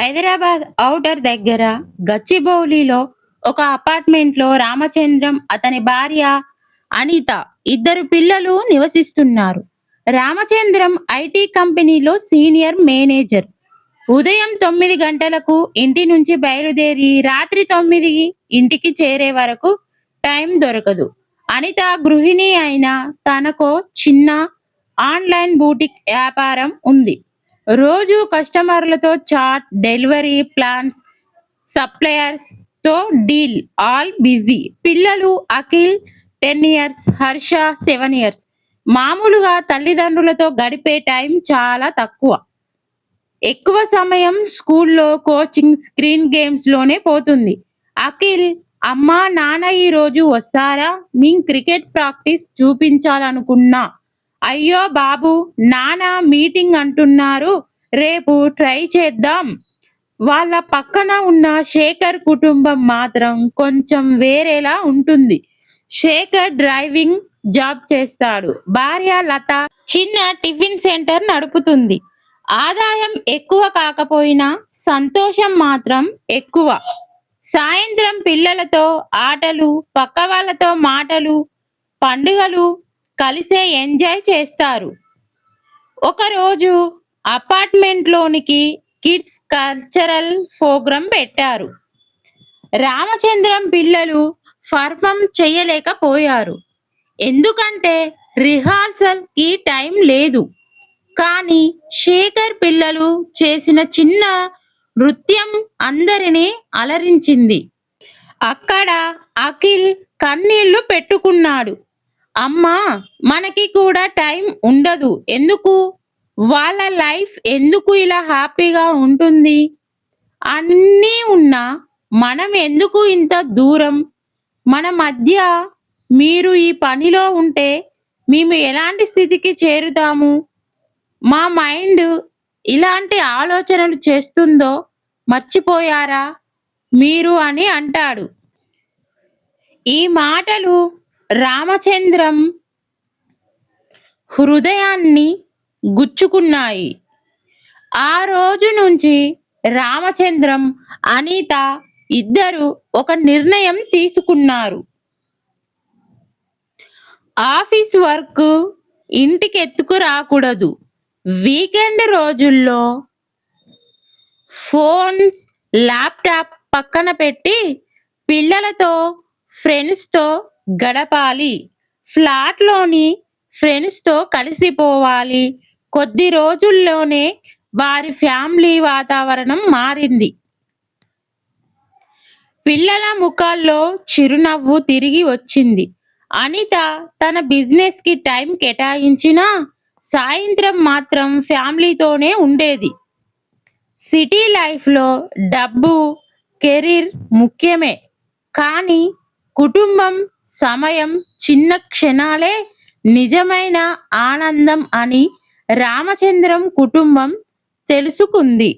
Hyderabad outer దగ్గర గచ్చిబౌలిలో ఒక అపార్ట్మెంట్లో రామచంద్రం అతని భార్య అనిత ఇద్దరు పిల్లలు నివసిస్తున్నారు. రామచంద్రం ఐటీ కంపెనీలో సీనియర్ మేనేజర్. ఉదయం తొమ్మిది గంటలకు ఇంటి నుంచి బయలుదేరి రాత్రి తొమ్మిది ఇంటికి చేరే వరకు టైం దొరకదు. అనిత గృహిణి అయిన తనకో చిన్న ఆన్లైన్ బూటిక్ వ్యాపారం ఉంది. రోజు కస్టమర్లతో చాట్ డెలివరీ ప్లాన్స్ సప్లయర్స్తో డీల్ ఆల్ బిజీ. పిల్లలు Akhil ten years Harsha seven years. మామూలుగా తల్లిదండ్రులతో గడిపే టైం చాలా తక్కువ. ఎక్కువ సమయం స్కూల్లో కోచింగ్ స్క్రీన్ గేమ్స్లోనే పోతుంది. అఖిల్ అమ్మా నాన్న ఈ రోజు వస్తారా? నేను క్రికెట్ ప్రాక్టీస్ చూపించాలనుకున్నా. అయ్యో బాబు నానా మీటింగ్ అంటున్నారు. రేపు ట్రై చేద్దాం. వాళ్ళ పక్కన ఉన్న శేఖర్ కుటుంబం మాత్రం కొంచెం వేరేలా ఉంటుంది. శేఖర్ డ్రైవింగ్ జాబ్ చేస్తాడు. భార్య లత చిన్న టిఫిన్ సెంటర్ నడుపుతుంది. ఆదాయం ఎక్కువ కాకపోయినా సంతోషం మాత్రం ఎక్కువ. సాయంత్రం పిల్లలతో ఆటలు పక్క వాళ్ళతో మాటలు పండుగలు కలిసే ఎంజాయ్ చేస్తారు. ఒకరోజు అపార్ట్మెంట్లోనికి కిడ్స్ కల్చరల్ ప్రోగ్రాం పెట్టారు. రామచంద్రం పిల్లలు పర్ఫామ్ చేయలేకపోయారు. ఎందుకంటే రిహార్సల్కి టైం లేదు. కానీ శేఖర్ పిల్లలు చేసిన చిన్న నృత్యం అందరినీ అలరించింది. అక్కడ అఖిల్ కన్నీళ్ళు పెట్టుకున్నాడు. అమ్మా మనకి కూడా టైం ఉండదు. ఎందుకు? వాళ్ళ లైఫ్ ఎందుకు ఇలా హ్యాపీగా ఉంటుంది? అన్నీ ఉన్నా మనం ఎందుకు ఇంత దూరం? మన మధ్య మీరు ఈ పనిలో ఉంటే మేము ఎలాంటి స్థితికి చేరుతాము? మా మైండ్ ఇలాంటి ఆలోచనలు చేస్తుందో మర్చిపోయారా? మీరు అని అంటాడు. ఈ మాటలు రామచంద్రం హృదయాన్ని గుచ్చుకున్నాయి. ఆ రోజు నుంచి రామచంద్రం అనిత ఇద్దరు ఒక నిర్ణయం తీసుకున్నారు. ఆఫీస్ వర్క్ ఇంటికి ఎత్తుకు రాకూడదు వీకెండ్ రోజుల్లో ఫోన్స్ ల్యాప్టాప్ పక్కన పెట్టి పిల్లలతో ఫ్రెండ్స్తో గడపాలి. ఫ్లాట్లోని ఫ్రెండ్స్తో కలిసిపోవాలి. కొద్ది రోజుల్లోనే వారి ఫ్యామిలీ వాతావరణం మారింది. పిల్లల ముఖాల్లో చిరునవ్వు తిరిగి వచ్చింది. అనిత తన బిజినెస్కి టైం కేటాయించినా సాయంత్రం మాత్రం ఫ్యామిలీతోనే ఉండేది. సిటీ లైఫ్లో డబ్బు కెరీర్ ముఖ్యమే. కానీ కుటుంబం సమయం చిన్న క్షణాలే నిజమైన ఆనందం అని రామచంద్రం కుటుంబం తెలుసుకుంది.